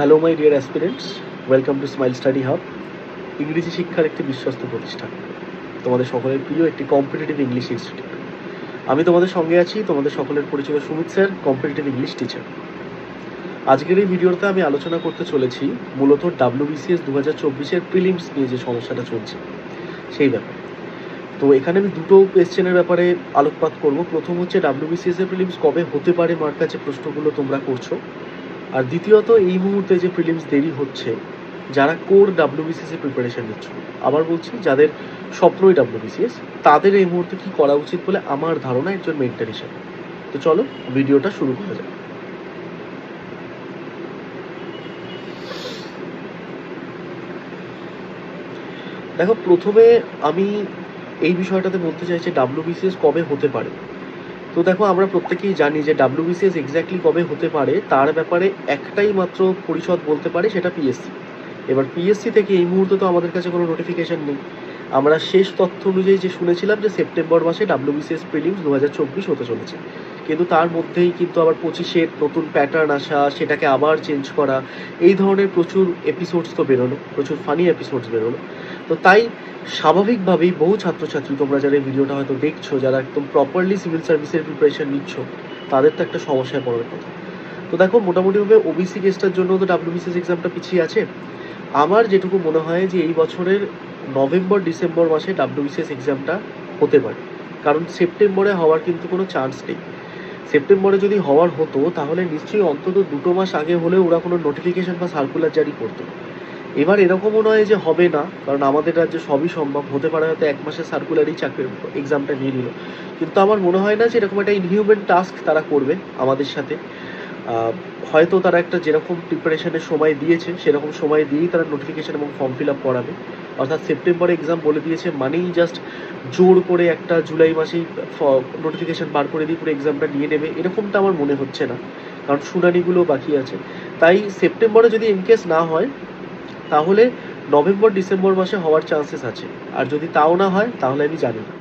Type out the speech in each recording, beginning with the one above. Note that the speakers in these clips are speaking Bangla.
Hello my dear aspirants welcome to smile study hub ইংরেজি শিক্ষার একটি বিশ্বস্ত প্রতিষ্ঠান। তোমাদের সকলের প্রিয় একটি কম্পিটিটিভ ইংলিশ ইনস্টিটিউট আমি তোমাদের সঙ্গে আছি তোমাদের সকলের পরিচিত Sumit sir competitive English teacher আজকের এই ভিডিওতে আমি আলোচনা করতে চলেছি মূলত ডাব্লিউবিসিএস দু হাজার চব্বিশের প্রিলিমস নিয়ে যে সমস্যাটা চলছে, সেই ব্যাপারে। তো এখানে আমি দুটো কোয়েশ্চেনের ব্যাপারে আলোকপাত করব। প্রথম হচ্ছে ডাব্লিউবিসিএস এর প্রিলিমস কবে হতে পারে? মার কাছে প্রশ্নগুলো তোমরা করছ। আর দ্বিতীয়ত, এই মুহূর্তে যে প্রিলিমস দেরি হচ্ছে, যারা কোর ডাব্লিউবিসিএস এর প্রিপারেশন নিচ্ছ, আবার বলছি, যাদের স্বপ্নই ডাব্লিউবিসিএস তাদের এই মুহূর্তে কি করা উচিত বলে আমার ধারণা একজন মেন্টার হিসেবে। তো চলো, ভিডিওটা শুরু করা যাক। দেখো, প্রথমে আমি এই বিষয়টাতে বলতে চাইছি ডাব্লিউবিসিএস কবে হতে পারে? তো দেখো, আমরা প্রত্যেকেই জানি যে ডাব্লিউবিসিএস এক্স্যাক্টলি কবে হতে পারে, তার ব্যাপারে একটাই মাত্র পরিষদ বলতে পারে, সেটা পিএসসি এবার পিএসসি থেকে এই মুহূর্তে তো আমাদের কাছে কোনো নোটিফিকেশান নেই। আমরা শেষ তথ্য অনুযায়ী যে শুনেছিলাম যে সেপ্টেম্বর মাসে ডাব্লিউবিসিএস প্রিলিমস দু হাজার চব্বিশ হতে চলেছে। কিন্তু তার মধ্যেই কিন্তু আবার পঁচিশের নতুন প্যাটার্ন আসা, সেটাকে আবার চেঞ্জ করা, এই ধরনের প্রচুর এপিসোডস তো বেরোলো, প্রচুর ফানি এপিসোডস বেরোলো। তো তাই স্বাভাবিকভাবেই বহু ছাত্রছাত্রী, তোমরা যারা এই ভিডিওটা হয়তো দেখছ, যারা একদম প্রপারলি সিভিল সার্ভিসের প্রিপারেশন নিচ্ছ, তাদের তো একটা সমস্যায় পড়ার কথা। তো দেখো, মোটামুটিভাবে ওবিসি কেসটার জন্য তো ডাব্লিউবিসিএস এক্সামটা পিছিয়ে আছে। আমার যেটুকু মনে হয় যে এই বছরের নভেম্বর, ডিসেম্বর মাসে ডাব্লিউবিসিএস এক্সামটা হতে পারে। কারণ সেপ্টেম্বরে হওয়ার কিন্তু কোনো চান্স নেই। সেপ্টেম্বরে যদি হওয়ার হতো, তাহলে নিশ্চয়ই অন্তত দুটো মাস আগে হলেও ওরা কোনো নোটিফিকেশন বা সার্কুলার জারি করতো। এবার এরকমও নয় যে হবে না, কারণ আমাদের রাজ্যে সবই সম্ভব। হতে পারে হয়তো এক মাসের সার্কুলারই চাকরির এক্সামটা নিয়ে নিল। কিন্তু আমার মনে হয় না যে এরকম একটা ইনহিউম্যান টাস্ক তারা করবে আমাদের সাথে। হয়তো তারা একটা যেরকম প্রিপারেশনের সময় দিয়েছে, সেরকম সময় দিয়েই তারা নোটিফিকেশন এবং ফর্ম ফিল আপ করাবে। অর্থাৎ সেপ্টেম্বরে এক্সাম বলে দিয়েছে, মানেই জাস্ট জোর করে একটা জুলাই মাসেই নোটিফিকেশন বার করে দিয়ে পুরো এক্সামটা নিয়ে নেবে, এরকমটা আমার মনে হচ্ছে না, কারণ শুনানিগুলো বাকি আছে। তাই সেপ্টেম্বরে যদি ইনকেস না হয়, তাহলে নভেম্বর, ডিসেম্বর মাসে হওয়ার চান্সেস আছে। আর যদি তাও না হয়, তাহলে আমি জানি না।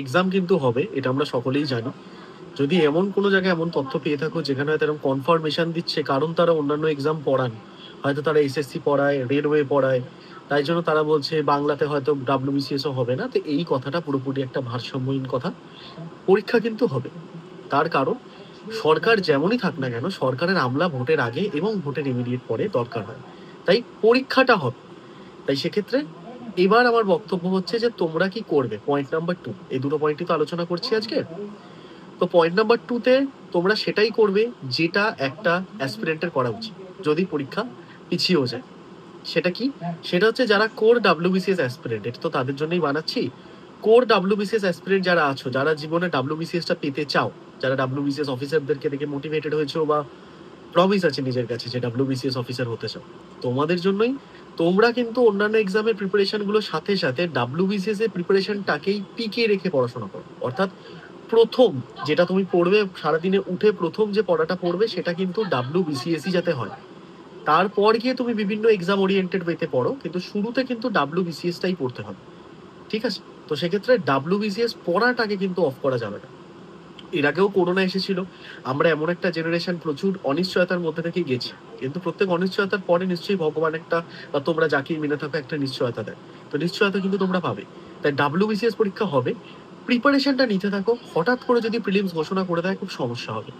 এক্সাম কিন্তু হবে, এটা আমরা সকলেই জানি। যদি এমন কোনো জায়গায় এমন তথ্য পেয়ে থাকো, যেখানে হয়তো এরকম কনফার্মেশন দিচ্ছে, কারণ তারা অন্যান্য এক্সাম পড়ান, হয়তো তারা এসএসসি পড়ায় রেলওয়ে পড়ায় তাই জন্য তারা বলছে বাংলাতে হয়তো ডাব্লিউবিসিএসও হবে না। তো এই কথাটা পুরোপুরি একটা ভারসাম্যহীন কথা। পরীক্ষা কিন্তু হবে। তার কারণ, সরকার যেমনই থাক না কেন, সরকারের আমলা ভোটের আগে এবং ভোটের ইমিডিয়েট পরে দরকার হয়। তাই পরীক্ষাটা হবে। তাই সেক্ষেত্রে এবার আমার বক্তব্য হচ্ছে যে তোমরা কি করবে? পয়েন্ট নাম্বার টু এই দুটো পয়েন্টই তো আলোচনা করছি আজকে। তো পয়েন্ট নাম্বার টুতে তোমরা সেটাই করবে যেটা একটা অ্যাসপিরেন্টের করা উচিত। যদি পরীক্ষা পিছিয়েও যায়। সেটা কি? সেটা হচ্ছে যারা কোর ডাব্লিউবিসিএস অ্যাসপিরেন্ট এটা তো তাদের জন্যই বানাচ্ছি। কোর ডাব্লিউবিসিএস অ্যাসপিরেন্ট যারা আছো যারা জীবনে ডাব্লিউবিসিএসটা পেতে চাও যারা ডাব্লিউবিসিএস অফিসারদেরকে দেখে মোটিভেটেড হয়েছো বা প্রমিস আছে নিজের কাছে যে ডাব্লিউবিসিএস অফিসার হতে চাও তোমাদের জন্যই। তোমরা কিন্তু অন্যান্য এক্সামের প্রিপারেশনগুলোর সাথে সাথে ডাব্লিউবিসিএস এর প্রিপারেশনটাকেই পিকে রেখে পড়াশোনা করো। অর্থাৎ প্রথম যেটা তুমি পড়বে সারাদিনে উঠে প্রথম যে পড়াটা পড়বে সেটা কিন্তু ডাব্লিউবিসিএসই যাতে হয়। তারপর গিয়ে তুমি বিভিন্ন এক্সাম ওরিয়েন্টেড ওয়েতে পড়ো, কিন্তু শুরুতে কিন্তু ডাব্লিউবিসিএসটাই পড়তে হবে। ঠিক আছে? তো সেক্ষেত্রে ডাব্লিউবিসিএস পড়াটাকে কিন্তু অফ করা যাবে না। এর আগেও করোনা এসেছিল। আমরা এমন একটা জেনারেশন প্রচুর অনিশ্চয়তার মধ্যে থেকে গেছি। কিন্তু প্রত্যেক অনিশ্চয়তার পরে নিশ্চয়ই ভগবান একটা বা তোমরা যাকে মিনে থাকো একটা নিশ্চয়তা দেয়। তো নিশ্চয়তা কিন্তু তোমরা পাবে। তাই ডাব্লিউবিসিএস পরীক্ষা হবে। প্রিপারেশনটা নিতে থাকো। হঠাৎ করে যদি প্রিলিমস ঘোষণা করে দেয়, খুব সমস্যা হবে।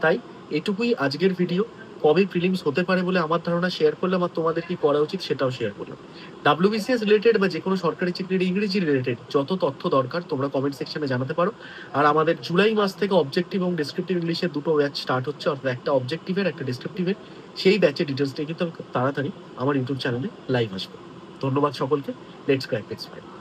তাই এটুকুই আজকের ভিডিও কবে প্রিলিমস হতে পারে বলে আমার ধারণা শেয়ার করলাম আর তোমাদের কি করা উচিত সেটাও শেয়ার করলাম। ডাব্লিউবিসিএস রিলেটেড বা যে কোনো সরকারি চাকরির ইংরেজি রিলেটেড যত তথ্য দরকার তোমরা কমেন্ট সেকশনে জানাতে পারো। আর আমাদের জুলাই মাস থেকে অবজেক্টিভ এবং ডিসক্রিপটিভ ইংলিশের দুটো ব্যাচ স্টার্ট হচ্ছে, অর্থাৎ একটা অবজেক্টিভের একটা ডিসক্রিপটিভের সেই ব্যাচের ডিটেলস নিয়ে কিন্তু তাড়াতাড়ি আমার ইউটিউব চ্যানেলে লাইভ আসবে। ধন্যবাদ সকলকে। Let's crack fine